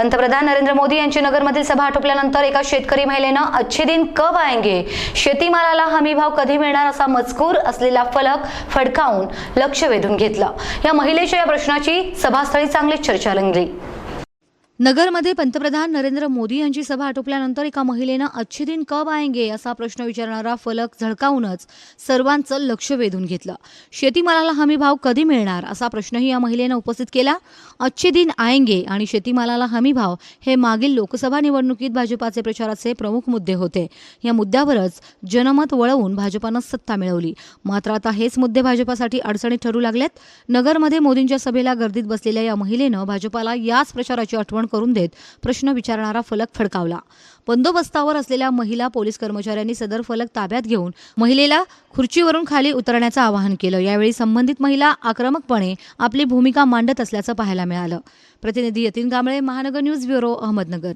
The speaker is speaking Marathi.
पंतप्रधान नरेंद्र मोदी यांची नगरमधील सभा आटोपल्यानंतर एका शेतकरी महिलेनं अच्छे दिन कब आएंगे शेतीमालाला हमी भाव कधी मिळणार असा मजकूर असलेला फलक फडकावून लक्ष वेधून घेतलं. या महिलेच्या या प्रश्नाची सभास्थळी चांगलीच चर्चा रंगली. नगरमध्ये पंतप्रधान नरेंद्र मोदी यांची सभा आटोपल्यानंतर एका महिलेनं अच्छे दिन कब आएंगे असा प्रश्न विचारणारा फलक झळकावूनच सर्वांचं लक्ष वेधून घेतलं. शेतीमालाला हमी भाव कधी मिळणार असा प्रश्नही या महिलेनं उपस्थित केला. अच्छे दिन आएंगे आणि शेतीमालाला हमी भाव हे मागील लोकसभा निवडणुकीत भाजपाचे प्रचाराचे प्रमुख मुद्दे होते. या मुद्द्यावरच जनमत वळवून भाजपानं सत्ता मिळवली. मात्र आता हेच मुद्दे भाजपासाठी अडचणीत ठरू लागलेत. नगरमध्ये मोदींच्या सभेला गर्दीत बसलेल्या या महिलेनं भाजपाला याच प्रचाराची आठवण करून देत प्रश्न विचारणारा फलक फडकावला. बंदोबस्तावर असलेल्या महिला पोलीस कर्मचाऱ्यांनी सदर फलक ताब्यात घेऊन महिलेला खुर्चीवरून खाली उतरण्याचं आवाहन केलं. यावेळी संबंधित महिला आक्रमकपणे आपली भूमिका मांडत असल्याचं पाहायला मिळालं. प्रतिनिधी यतीन कांबळे महानगर न्यूज ब्युरो अहमदनगर.